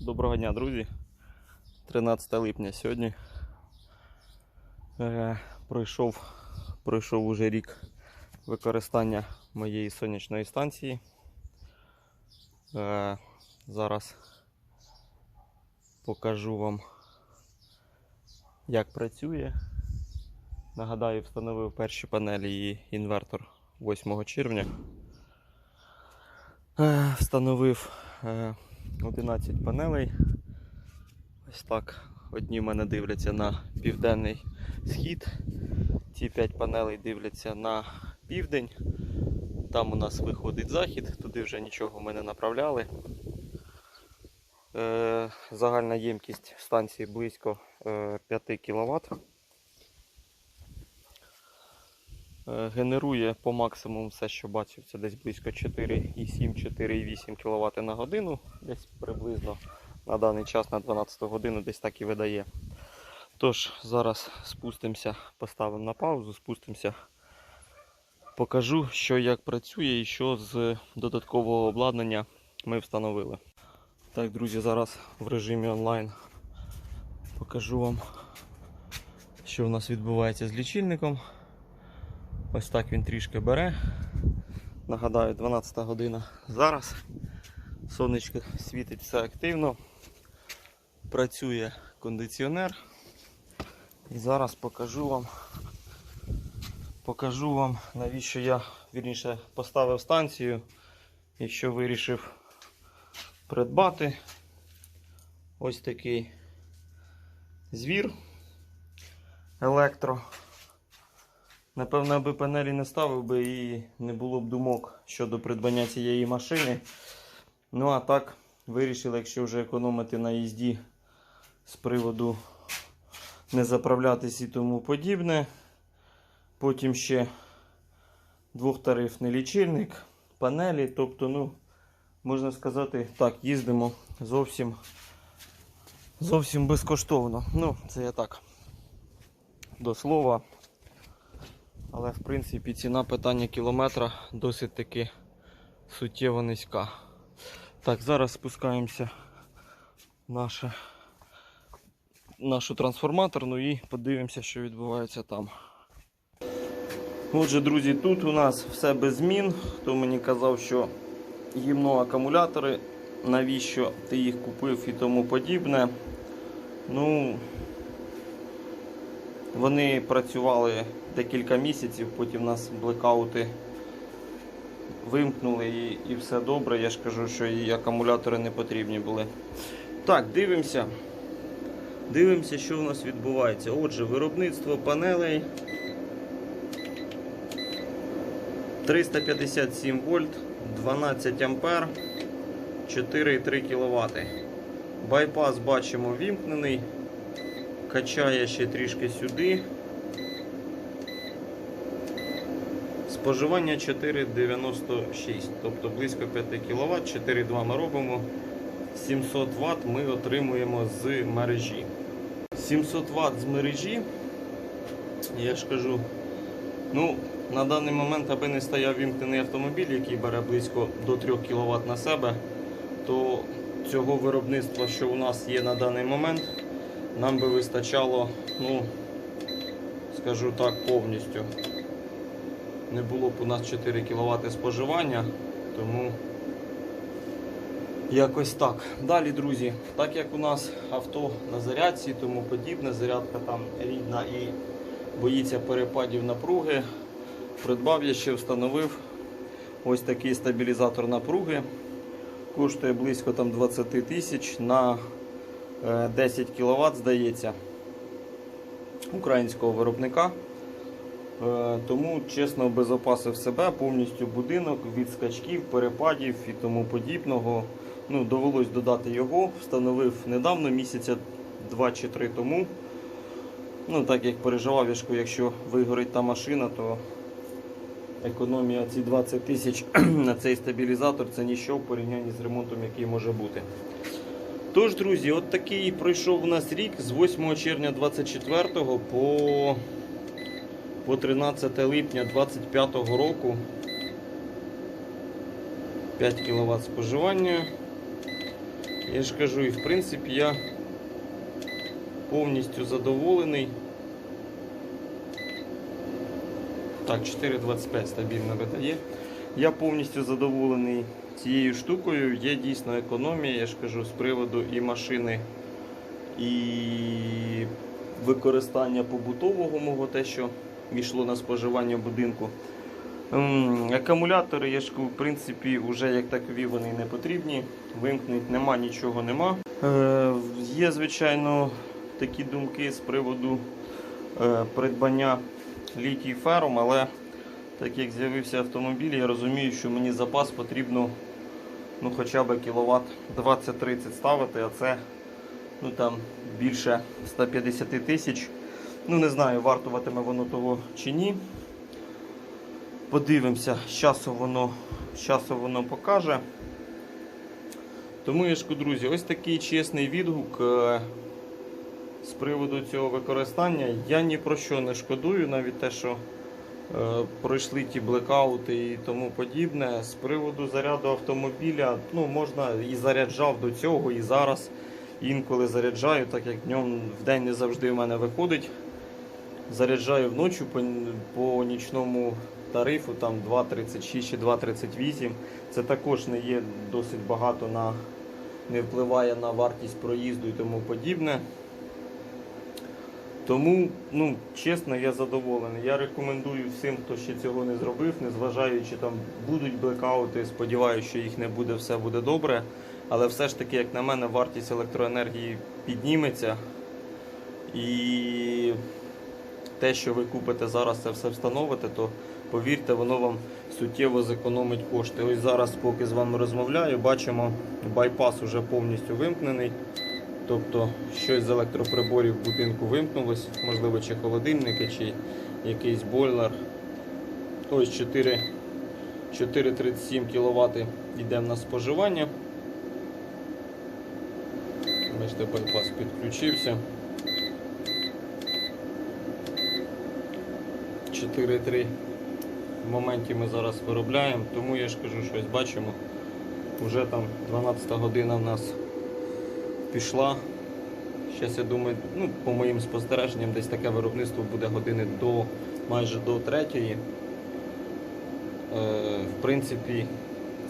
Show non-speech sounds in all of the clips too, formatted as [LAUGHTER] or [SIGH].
Доброго дня, друзі. 13 липня сьогодні. Е, пройшов, пройшов уже рік використання моєї сонячної станції. Е, зараз покажу вам, як працює. Нагадаю, встановив перші панелі і інвертор 8 червня. Е, Встановив е, 11 панелей. Ось так. Одні в мене дивляться на південний схід. Ці 5 панелей дивляться на південь. Там у нас виходить захід, туди вже нічого ми не направляли. Е, загальна ємкість станції близько е, 5 кВт. Е, Генерує по максимуму все, що бачив, це десь близько 4,7-4,8 кВт на годину, десь приблизно на даний час на 12 годину десь так і видає. Тож, зараз спустимося, поставимо на паузу, спустимося, покажу, що як працює і що з додаткового обладнання ми встановили. Так, друзі, зараз в режимі онлайн покажу вам, що у нас відбувається з лічильником. Ось так він трішки бере. Нагадаю, 12 година зараз. Сонечко світить все активно. Працює кондиціонер. І зараз покажу вам, покажу вам, навіщо я вірніше поставив станцію і що вирішив придбати. Ось такий звір електро. Напевно, аби панелі не ставив би і не було б думок щодо придбання цієї машини. Ну а так, вирішили, якщо вже економити на їзді з приводу не заправлятись і тому подібне. Потім ще двохтарифний лічильник, панелі. Тобто, ну, можна сказати, так, їздимо зовсім, зовсім безкоштовно. Ну, це я так. До слова. Але в принципі ціна питання кілометра досить таки суттєво низька. Так, зараз спускаємося наше, нашу трансформаторну і подивимося, що відбувається там. Отже, друзі, тут у нас все без змін. Хто мені казав, що гімно акумулятори, навіщо ти їх купив і тому подібне. Ну, вони працювали декілька місяців, потім нас блекаути вимкнули і, і все добре. Я ж кажу, що і акумулятори не потрібні були. Так, дивимося. Дивимося, що у нас відбувається. Отже, виробництво панелей 357 вольт, 12 ампер, 4,3 кВт. Байпас бачимо вімкнений. Качає ще трішки сюди. Споживання 4,96, тобто близько 5 кВт, 4,2 ми робимо. 700 Вт ми отримуємо з мережі. 700 Вт з мережі, я ж кажу, ну, на даний момент, аби не стояв вімкнений автомобіль, який бере близько до 3 кВт на себе, то цього виробництва, що у нас є на даний момент, нам би вистачало, ну, скажу так, повністю. Не було б у нас 4 кВт споживання, тому якось так. Далі, друзі, так як у нас авто на зарядці, тому подібне, зарядка там рідна і боїться перепадів напруги. Придбав я ще встановив ось такий стабілізатор напруги. Коштує близько там 20 тисяч на 10 кВт, здається, українського виробника. Е, Тому чесно обезопасив себе повністю будинок від скачків, перепадів і тому подібного. Ну, довелось додати його, встановив недавно, місяця 2 чи 3 тому. Ну, так як переживав, якщо вигорить та машина, то економія ці 20 тисяч [CLEARS THROAT] на цей стабілізатор це ніщо в порівнянні з ремонтом, який може бути. Тож, друзі, от такий пройшов у нас рік з 8 червня 24 по по 13 липня 25 року 5 кВт споживання. Я ж кажу, і в принципі я повністю задоволений. Так, 4,25 стабільно видає. Я повністю задоволений цією штукою. Є дійсно економія, я ж кажу, з приводу і машини, і використання побутового мого те, що йшло на споживання будинку. Ем, Акумулятори, я ж в принципі, вже як такові вони не потрібні. Вимкнуть нема, нічого нема. Е, є, звичайно, такі думки з приводу е, придбання літій фером, але так як з'явився автомобіль, я розумію, що мені запас потрібно ну, хоча б кіловат 20-30 ставити, а це ну, там, більше 150 тисяч. Ну, не знаю, вартуватиме воно того чи ні. Подивимося, з часу воно, з часу воно покаже. Тому, я друзі, ось такий чесний відгук е, з приводу цього використання. Я ні про що не шкодую, навіть те, що пройшли ті блекаути і тому подібне. З приводу заряду автомобіля, ну, можна і заряджав до цього, і зараз інколи заряджаю, так як днем в день не завжди в мене виходить. Заряджаю вночі по, по нічному тарифу там 2,36 чи 2,38. Це також не є досить багато на не впливає на вартість проїзду і тому подібне. Тому, ну, чесно, я задоволений. Я рекомендую всім, хто ще цього не зробив, незважаючи там будуть блекаути, сподіваюся, що їх не буде, все буде добре. Але все ж таки, як на мене, вартість електроенергії підніметься. І те, що ви купите зараз, це все встановите, то повірте, воно вам суттєво зекономить кошти. Ось зараз, поки з вами розмовляю, бачимо, байпас вже повністю вимкнений. Тобто щось з електроприборів в будинку вимкнулось, можливо, чи холодильники, чи якийсь бойлер. Ось 4 4,37 кВт йде на споживання. Бачите, байпас підключився. 4,3 в моменті ми зараз виробляємо, тому я ж кажу, що ось бачимо, вже там 12 година в нас пішла. Зараз я думаю, ну, по моїм спостереженням, десь таке виробництво буде години до майже до третьої. Е, в принципі,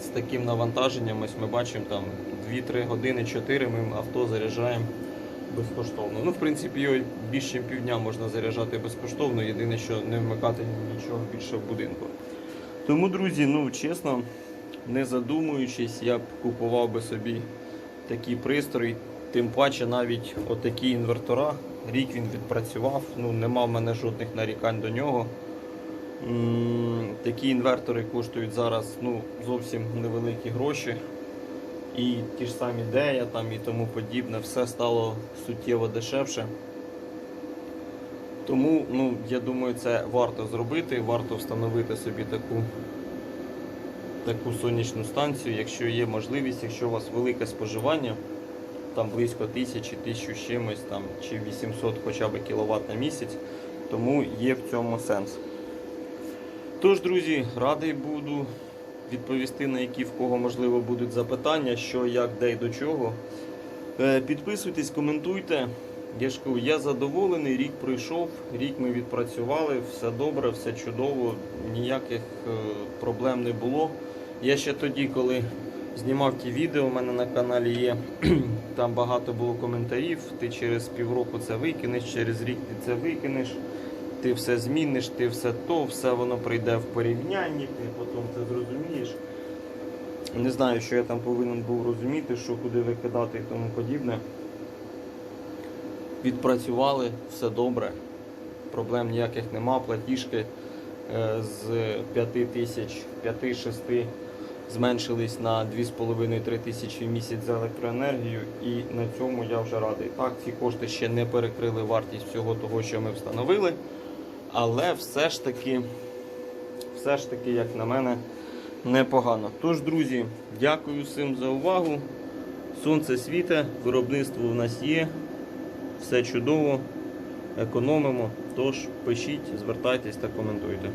з таким навантаженням ось ми бачимо там 2-3 години, 4 ми авто заряджаємо безкоштовно. Ну, в принципі, його більше ніж півдня можна заряджати безкоштовно, єдине, що не вмикати нічого більше в будинку. Тому, друзі, ну чесно, не задумуючись, я б купував би собі такий пристрій. Тим паче навіть отакі інвертора. Рік він відпрацював, ну нема в мене жодних нарікань до нього. Такі інвертори коштують зараз ну, зовсім невеликі гроші. І ті ж самі дея там і тому подібне, все стало суттєво дешевше. Тому ну, я думаю, це варто зробити, варто встановити собі таку, таку сонячну станцію, якщо є можливість, якщо у вас велике споживання, там близько тисячі, тисячу чимось, там, чи 800 хоча б кВт на місяць, тому є в цьому сенс. Тож, друзі, радий буду відповісти на які в кого можливо будуть запитання, що, як, де і до чого. Е, Підписуйтесь, коментуйте. Я ж кажу, я задоволений, рік пройшов, рік ми відпрацювали, все добре, все чудово, ніяких е, проблем не було. Я ще тоді, коли знімав ті відео, у мене на каналі є, [CLEARS THROAT] там багато було коментарів, ти через півроку це викинеш, через рік ти це викинеш, ти все зміниш, ти все то, все воно прийде в порівнянні, ти потім це зрозумієш. Не знаю, що я там повинен був розуміти, що куди викидати і тому подібне. Відпрацювали, все добре, проблем ніяких нема, платіжки е, з 5 тисяч, 5-6 зменшились на 2,5-3 тисячі в місяць за електроенергію і на цьому я вже радий. Так, ці кошти ще не перекрили вартість всього того, що ми встановили, але все ж таки, все ж таки, як на мене, непогано. Тож, друзі, дякую всім за увагу. Сонце світе, виробництво в нас є. Все чудово, економимо. Тож пишіть, звертайтесь та коментуйте.